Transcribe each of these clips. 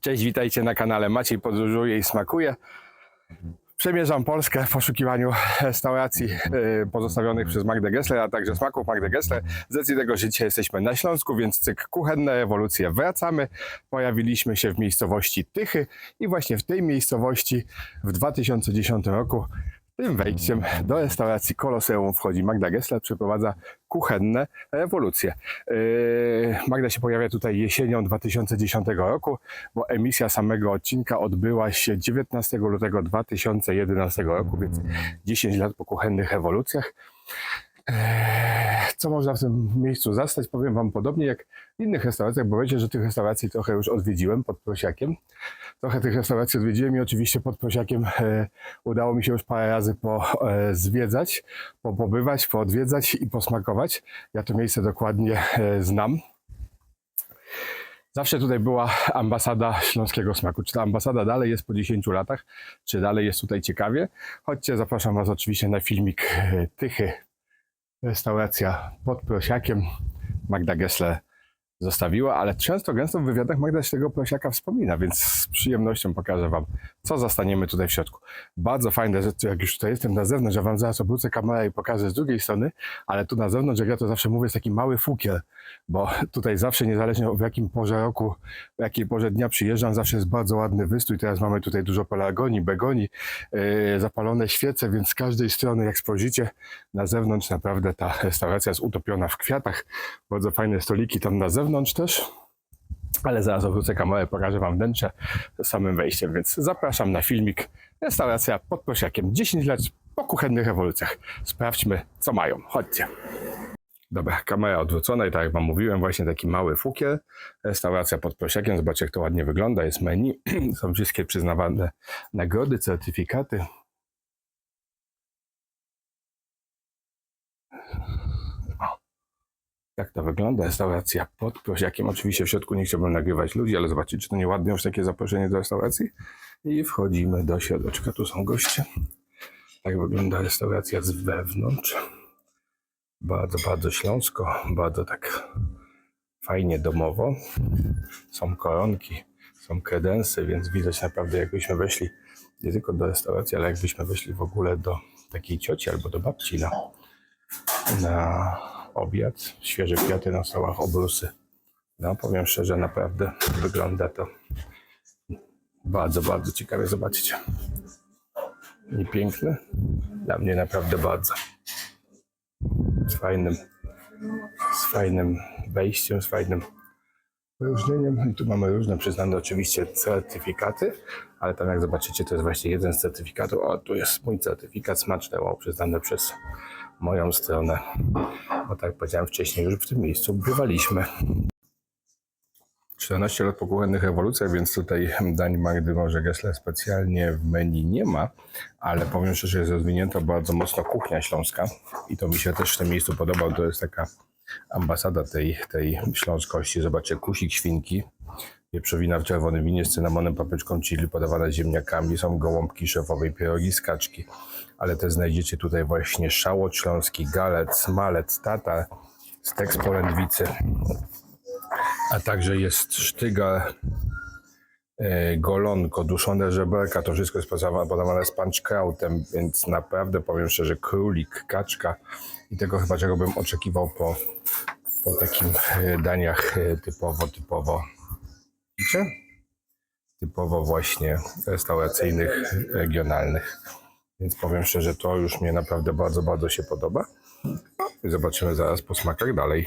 Cześć, witajcie na kanale Maciej Podróżuje i Smakuje. Przemierzam Polskę w poszukiwaniu restauracji e, pozostawionych przez Magdę Gessler, a także smaków Magdy Gessler. Z tego, że dzisiaj jesteśmy na Śląsku, więc cykl Kuchenne Rewolucje wracamy. Pojawiliśmy się w miejscowości Tychy i właśnie w tej miejscowości w 2010 roku tym wejściem do restauracji Koloseum wchodzi Magda Gessler, przeprowadza kuchenne rewolucje. Yy, Magda się pojawia tutaj jesienią 2010 roku, bo emisja samego odcinka odbyła się 19 lutego 2011 roku, więc 10 lat po kuchennych rewolucjach. Eee, Co można w tym miejscu zastać? Powiem Wam podobnie jak innych restauracjach, bo wiecie, że tych restauracji trochę już odwiedziłem pod Prosiakiem. Trochę tych restauracji odwiedziłem i oczywiście pod Prosiakiem e, udało mi się już parę razy po, e, zwiedzać, po, pobywać, poodwiedzać i posmakować. Ja to miejsce dokładnie e, znam. Zawsze tutaj była ambasada śląskiego smaku. Czy ta ambasada dalej jest po 10 latach, czy dalej jest tutaj ciekawie? Chodźcie, zapraszam Was oczywiście na filmik e, Tychy, restauracja pod Prosiakiem. Magda Gessler zostawiła, ale często, gęsto w wywiadach Magda się tego prosiaka wspomina, więc z przyjemnością pokażę Wam, co zastaniemy tutaj w środku. Bardzo fajne rzeczy, jak już tutaj jestem na zewnątrz, ja Wam zaraz obrócę kamerę i pokażę z drugiej strony, ale tu na zewnątrz, jak ja to zawsze mówię, jest taki mały fukiel, bo tutaj zawsze, niezależnie w jakim porze roku, w jakiej porze dnia przyjeżdżam, zawsze jest bardzo ładny wystrój. Teraz mamy tutaj dużo pelargonii, begonii, yy, zapalone świece, więc z każdej strony, jak spojrzycie na zewnątrz, naprawdę ta restauracja jest utopiona w kwiatach. Bardzo fajne stoliki tam na zewnątrz też. Ale zaraz obrócę kamerę, pokażę Wam wnętrze z samym wejściem, więc zapraszam na filmik. Restauracja pod Prosiakiem. 10 lat po kuchennych rewolucjach. Sprawdźmy, co mają. Chodźcie. Dobra, kamera odwrócona i tak jak Wam mówiłem, właśnie taki mały fukiel. Restauracja pod Prosiakiem. Zobaczcie, jak to ładnie wygląda. Jest menu. Są wszystkie przyznawane nagrody, certyfikaty. Jak to wygląda? Restauracja pod Prosiakiem. Oczywiście w środku nie chciałbym nagrywać ludzi, ale zobaczcie, czy to nie ładne już takie zaproszenie do restauracji. I wchodzimy do środeczka. Tu są goście. Tak wygląda restauracja z wewnątrz. Bardzo, bardzo śląsko. Bardzo tak fajnie domowo. Są koronki, są kredensy, więc widać naprawdę jakbyśmy weszli nie tylko do restauracji, ale jakbyśmy weszli w ogóle do takiej cioci albo do babci na, na obiad. Świeże kwiaty na stołach, obrusy. No powiem szczerze, naprawdę wygląda to bardzo, bardzo ciekawie. Zobaczcie. Nie piękne? Dla mnie naprawdę bardzo. Z fajnym, z fajnym wejściem, z fajnym wyróżnieniem. I tu mamy różne przyznane oczywiście certyfikaty, ale tam jak zobaczycie, to jest właśnie jeden z certyfikatów. O, tu jest mój certyfikat smaczny, o, przyznany przez moją stronę. Bo tak jak powiedziałem wcześniej, już w tym miejscu bywaliśmy. 14 lat po kuchennych rewolucjach, więc tutaj dań Magdy Morze Gessler specjalnie w menu nie ma, ale powiem szczerze, że jest rozwinięta bardzo mocno kuchnia śląska i to mi się też w tym miejscu podoba. To jest taka ambasada tej, tej śląskości. Zobaczcie, kusik świnki, wieprzowina w czerwonym winie z cynamonem, papryczką chili, podawane z ziemniakami. Są gołąbki szefowej, pierogi z kaczki, ale też znajdziecie tutaj właśnie szałot śląski, galec, malec, tatar, stek z polędwicy, a także jest sztyga, e, golonko, duszone żeberka, to wszystko jest podawane- z punchkrautem, więc naprawdę powiem szczerze, królik, kaczka i tego chyba czego bym oczekiwał po, po e, daniach e, typowo, typowo, widzicie? Typowo właśnie restauracyjnych, regionalnych. Więc powiem szczerze, to już mnie naprawdę bardzo, bardzo się podoba. I zobaczymy zaraz po smakach dalej.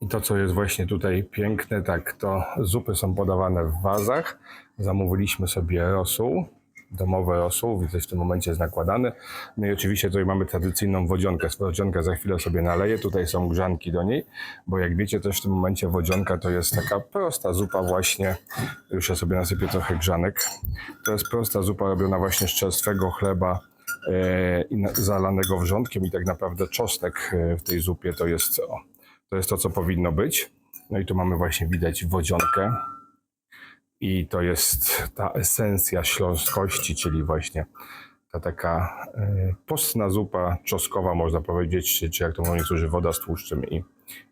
I to, co jest właśnie tutaj piękne, tak to zupy są podawane w wazach. Zamówiliśmy sobie rosół, domowy rosół, widać w tym momencie jest nakładany. No i oczywiście tutaj mamy tradycyjną wodzionkę. Wodzionkę za chwilę sobie naleję. Tutaj są grzanki do niej, bo jak wiecie też w tym momencie wodzionka to jest taka prosta zupa właśnie. Już ja sobie nasypię trochę grzanek. To jest prosta zupa robiona właśnie z czerstwego chleba e, i zalanego wrzątkiem i tak naprawdę czosnek e, w tej zupie to jest o, to jest to, co powinno być. No i tu mamy właśnie widać wodzionkę. I to jest ta esencja śląskości, czyli właśnie ta taka e, postna zupa czosnkowa, można powiedzieć, czy, czy jak to mówią niektórzy, woda z tłuszczem i,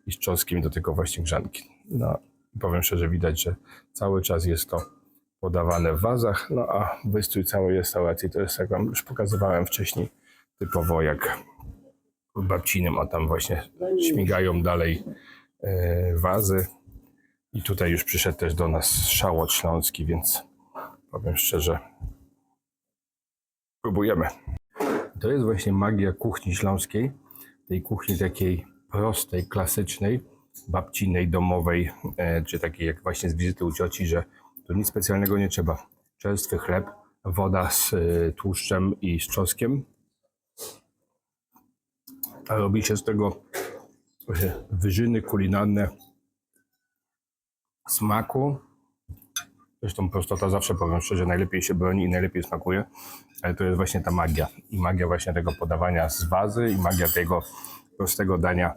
i z czosnkiem do tego właśnie grzanki. No, powiem szczerze, widać, że cały czas jest to podawane w wazach. No a wystrój całej restauracji to jest, jak wam już pokazywałem wcześniej, typowo jak w babcinym, a tam właśnie śmigają dalej e, wazy. I tutaj już przyszedł też do nas szałot śląski, więc powiem szczerze, próbujemy. To jest właśnie magia kuchni śląskiej, tej kuchni takiej prostej, klasycznej, babcinej, domowej, e, czy takiej jak właśnie z wizyty u cioci, że tu nic specjalnego nie trzeba. Czerstwy chleb, woda z e, tłuszczem i z czosnkiem. A robi się z tego e, wyżyny kulinarne smaku. Zresztą prostota zawsze powiem szczerze, najlepiej się broni i najlepiej smakuje, ale to jest właśnie ta magia. I magia właśnie tego podawania z wazy i magia tego prostego dania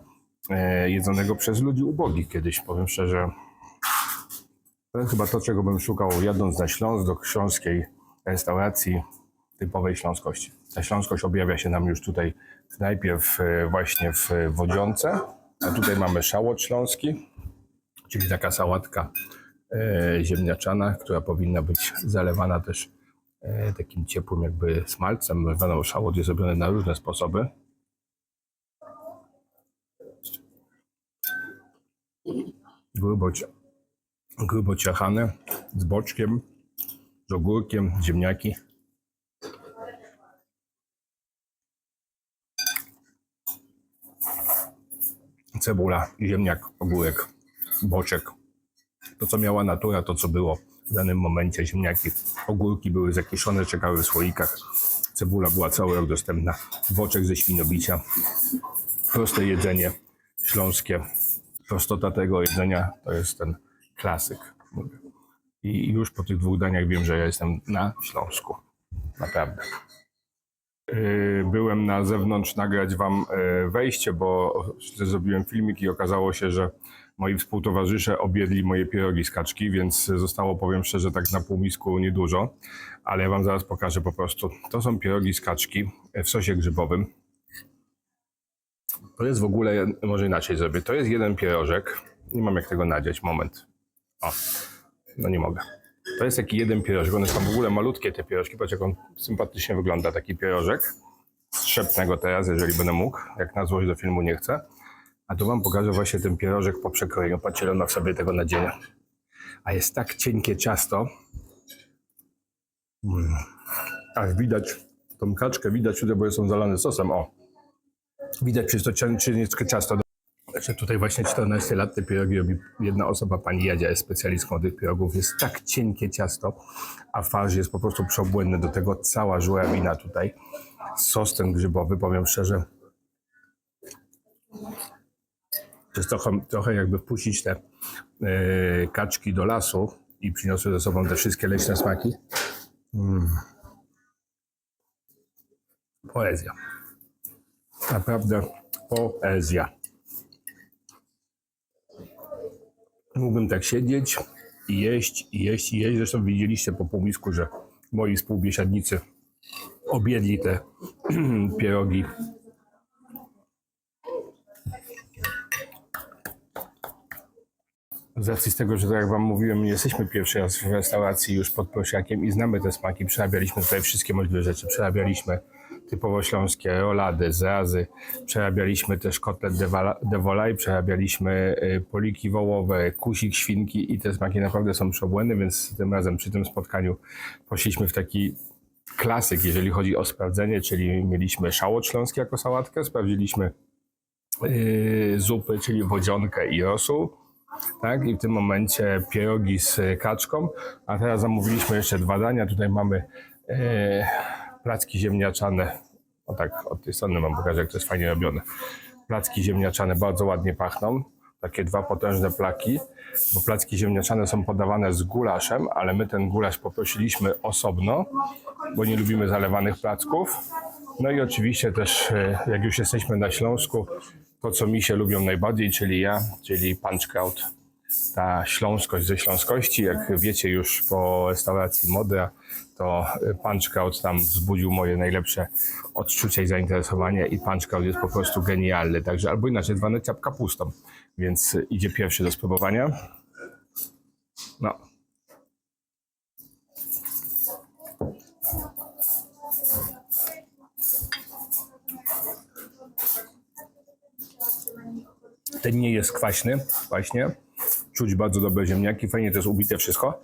e, jedzonego przez ludzi ubogich kiedyś, powiem szczerze. To jest chyba to, czego bym szukał jadąc na Śląsk do śląskiej restauracji typowej śląskości. Ta śląskość objawia się nam już tutaj najpierw e, właśnie w Wodzionce, a tutaj mamy szałot śląski, czyli taka sałatka e, ziemniaczana, która powinna być zalewana też e, takim ciepłym jakby smalcem. Wiadomo, szałot jest robiony na różne sposoby. Grubo, grubo ciachane, z boczkiem, z ogórkiem, ziemniaki. Cebula, ziemniak, ogórek, boczek. To, co miała natura, to, co było w danym momencie. Ziemniaki, ogórki były zakieszone, czekały w słoikach. Cebula była cały rok dostępna. Boczek ze świnobicia. Proste jedzenie śląskie. Prostota tego jedzenia to jest ten klasyk. I już po tych dwóch daniach wiem, że ja jestem na Śląsku. Naprawdę. Yy, Byłem na zewnątrz nagrać wam yy, wejście, bo zrobiłem filmik i okazało się, że moi współtowarzysze objedli moje pierogi z kaczki, więc zostało, powiem szczerze, tak na półmisku niedużo, ale ja wam zaraz pokażę po prostu. To są pierogi z kaczki w sosie grzybowym. To jest w ogóle, może inaczej zrobię, to jest jeden pierożek. Nie mam jak tego nadziać, moment. O, no nie mogę. To jest taki jeden pierożek, one są w ogóle malutkie te pierożki, patrz jak on sympatycznie wygląda, taki pierożek. Strzepnę go teraz, jeżeli będę mógł, jak na złość do filmu nie chcę. A tu wam pokażę właśnie ten pierożek po przekrojeniu, patrzcie ile on ma w sobie tego nadzienia. A jest tak cienkie ciasto, mm. aż widać tą kaczkę, widać tutaj, bo są zalane sosem, o. Widać przez to cieniutkie ciasto. Znaczy tutaj właśnie 14 lat te pierogi robi jedna osoba, pani Jadzia jest specjalistką tych pierogów. Jest tak cienkie ciasto, a farsz jest po prostu przeobłędny. Do tego cała żurawina tutaj. Sos ten grzybowy, powiem szczerze. To jest trochę, trochę jakby wpuścić te e, kaczki do lasu i przyniosły ze sobą te wszystkie leśne smaki. Mm. Poezja. Naprawdę poezja. Mógłbym tak siedzieć i jeść, i jeść, i jeść. Zresztą widzieliście po półmisku, że moi współbiesiadnicy objedli te pierogi. Z racji tego, że tak jak Wam mówiłem, nie jesteśmy pierwszy raz w restauracji już pod prosiakiem i znamy te smaki. Przerabialiśmy tutaj wszystkie możliwe rzeczy. Przerabialiśmy typowo śląskie rolady, zrazy. Przerabialiśmy też kotlet de wala- de volaj, przerabialiśmy y, poliki wołowe, kusik świnki i te smaki naprawdę są przebłędne, więc tym razem przy tym spotkaniu poszliśmy w taki klasyk, jeżeli chodzi o sprawdzenie, czyli mieliśmy szałot śląski jako sałatkę, sprawdziliśmy yy, zupy, czyli wodzionkę i rosół, tak? I w tym momencie pierogi z kaczką, a teraz zamówiliśmy jeszcze dwa dania. Tutaj mamy yy, placki ziemniaczane. O tak, od tej strony mam pokazać, jak to jest fajnie robione. Placki ziemniaczane bardzo ładnie pachną. Takie dwa potężne plaki, bo placki ziemniaczane są podawane z gulaszem, ale my ten gulasz poprosiliśmy osobno, bo nie lubimy zalewanych placków. No i oczywiście też, e, jak już jesteśmy na Śląsku, to co mi się lubią najbardziej, czyli ja, czyli punchkraut. Ta śląskość ze śląskości, jak wiecie już po restauracji Modra, to punchkraut tam wzbudził moje najlepsze odczucia i zainteresowanie i punchkraut jest po prostu genialny, także albo inaczej zwany ciap kapustą, więc idzie pierwszy do spróbowania. No. Ten nie jest kwaśny, właśnie. Czuć bardzo dobre ziemniaki, fajnie to jest ubite wszystko.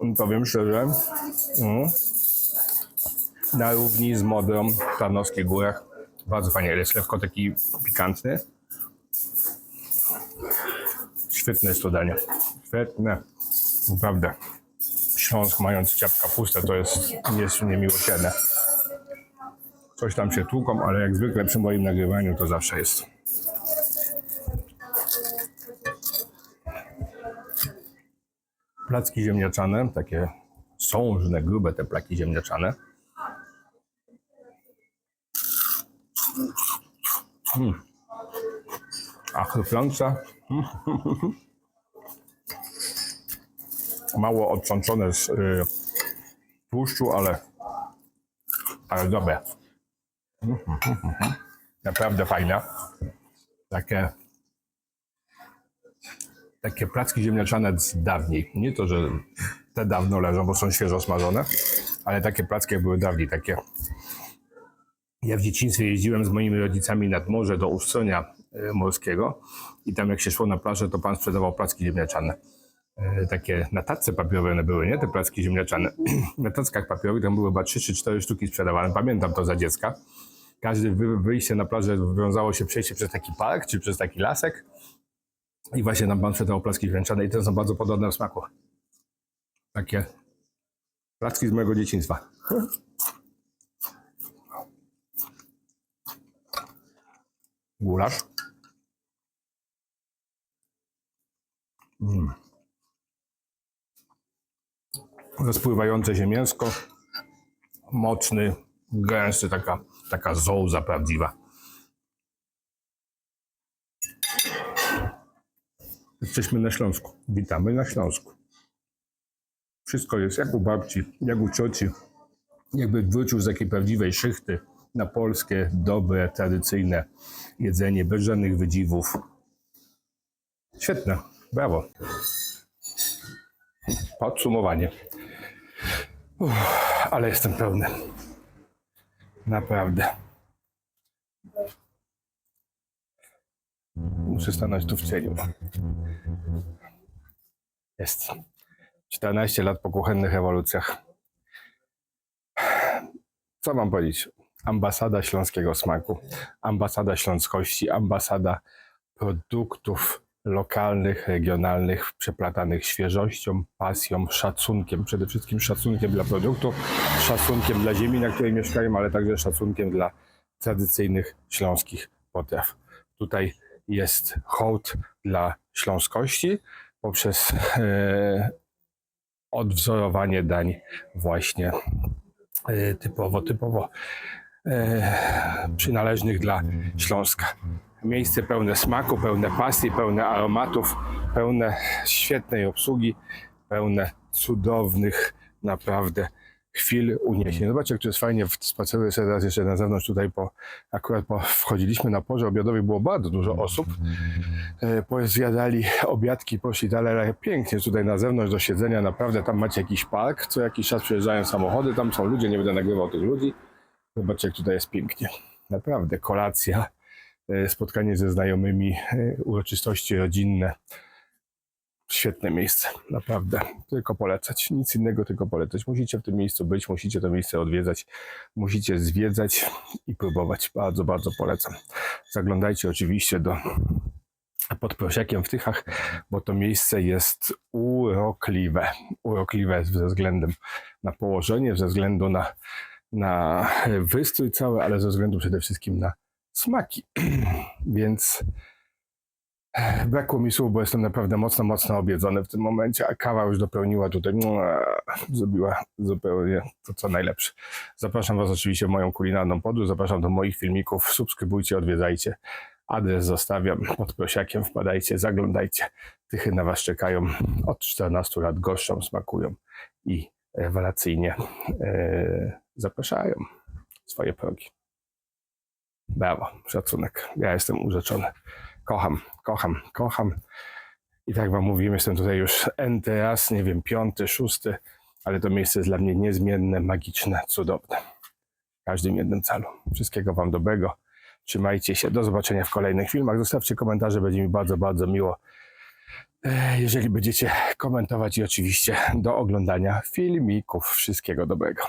I Powiem szczerze, mm, na równi z modrą w Tarnowskich Górach. Bardzo fajnie, jest lekko taki pikantny. Świetne jest to danie. Świetne. Naprawdę. Śląsk mając ciapka puste to jest, jest niemiłosierne. Coś tam się tłuką, ale jak zwykle przy moim nagrywaniu to zawsze jest. Placki ziemniaczane, takie sążne, grube te plaki ziemniaczane. Mm. A chrupiące. Mało odtrącone z y, tłuszczu, ale, ale dobre. Naprawdę fajne. Takie, takie placki ziemniaczane z dawniej. Nie to, że te dawno leżą, bo są świeżo smażone, ale takie placki jak były dawniej, takie ja w dzieciństwie jeździłem z moimi rodzicami nad morze do Ustronia e, Morskiego i tam jak się szło na plażę, to pan sprzedawał placki ziemniaczane. E, Takie na tacce papierowe one były, nie? Te placki ziemniaczane. Na tackach papierowych tam były chyba 3 czy 4 sztuki sprzedawane. Pamiętam to za dziecka. Każde wy- wyjście na plażę wiązało się przejście przez taki park czy przez taki lasek. I właśnie tam pan sprzedawał placki ziemniaczane i te są bardzo podobne w smaku. Takie placki z mojego dzieciństwa. Gulasz. Mm. Rozpływające się mięsko. Mocny, gęsty, taka, taka zołza prawdziwa. Jesteśmy na Śląsku. Witamy na Śląsku. Wszystko jest jak u babci, jak u cioci. Jakby wrócił z takiej prawdziwej szychty na polskie, dobre, tradycyjne jedzenie, bez żadnych wydziwów. Świetne, brawo. Podsumowanie. Uff, ale jestem pełny. Naprawdę. Muszę stanąć tu w cieniu. Jest. 14 lat po kuchennych ewolucjach. Co mam powiedzieć? Ambasada śląskiego smaku, ambasada śląskości, ambasada produktów lokalnych, regionalnych, przeplatanych świeżością, pasją, szacunkiem, przede wszystkim szacunkiem dla produktów, szacunkiem dla ziemi, na której mieszkają, ale także szacunkiem dla tradycyjnych śląskich potraw. Tutaj jest hołd dla śląskości poprzez e, odwzorowanie dań właśnie e, typowo, typowo e, przynależnych dla Śląska. Miejsce pełne smaku, pełne pasji, pełne aromatów, pełne świetnej obsługi, pełne cudownych naprawdę chwil uniesień. Zobaczcie, jak to jest fajnie, spaceruję sobie teraz jeszcze na zewnątrz tutaj, po, akurat po, wchodziliśmy na porze obiadowej, było bardzo dużo osób, e, pozjadali obiadki, poszli dalej, ale pięknie tutaj na zewnątrz do siedzenia, naprawdę tam macie jakiś park, co jakiś czas przyjeżdżają samochody, tam są ludzie, nie będę nagrywał tych ludzi, zobaczcie, jak tutaj jest pięknie, naprawdę, kolacja, e, spotkanie ze znajomymi, e, uroczystości rodzinne, Świetne miejsce, naprawdę. Tylko polecać. Nic innego, tylko polecać. Musicie w tym miejscu być, musicie to miejsce odwiedzać, musicie zwiedzać i próbować. Bardzo, bardzo polecam. Zaglądajcie oczywiście do pod prosiakiem w Tychach, bo to miejsce jest urokliwe. Urokliwe ze względem na położenie, ze względu na, na wystrój cały, ale ze względu przede wszystkim na smaki. Więc Brakło mi słów, bo jestem naprawdę mocno, mocno obiedzony w tym momencie, a kawa już dopełniła tutaj, zrobiła zupełnie to, co najlepsze. Zapraszam Was oczywiście w moją kulinarną podróż, zapraszam do moich filmików, subskrybujcie, odwiedzajcie. Adres zostawiam pod prosiakiem, wpadajcie, zaglądajcie. Tychy na Was czekają od 14 lat, goszczą, smakują i rewelacyjnie e, zapraszają swoje progi. Brawo, szacunek. Ja jestem urzeczony. Kocham, kocham, kocham. I tak wam mówiłem, jestem tutaj już enty raz, nie wiem, piąty, szósty, ale to miejsce jest dla mnie niezmienne, magiczne, cudowne. W każdym jednym celu. Wszystkiego wam dobrego. Trzymajcie się. Do zobaczenia w kolejnych filmach. Zostawcie komentarze, będzie mi bardzo, bardzo miło. e, Jeżeli będziecie komentować i oczywiście do oglądania filmików. Wszystkiego dobrego.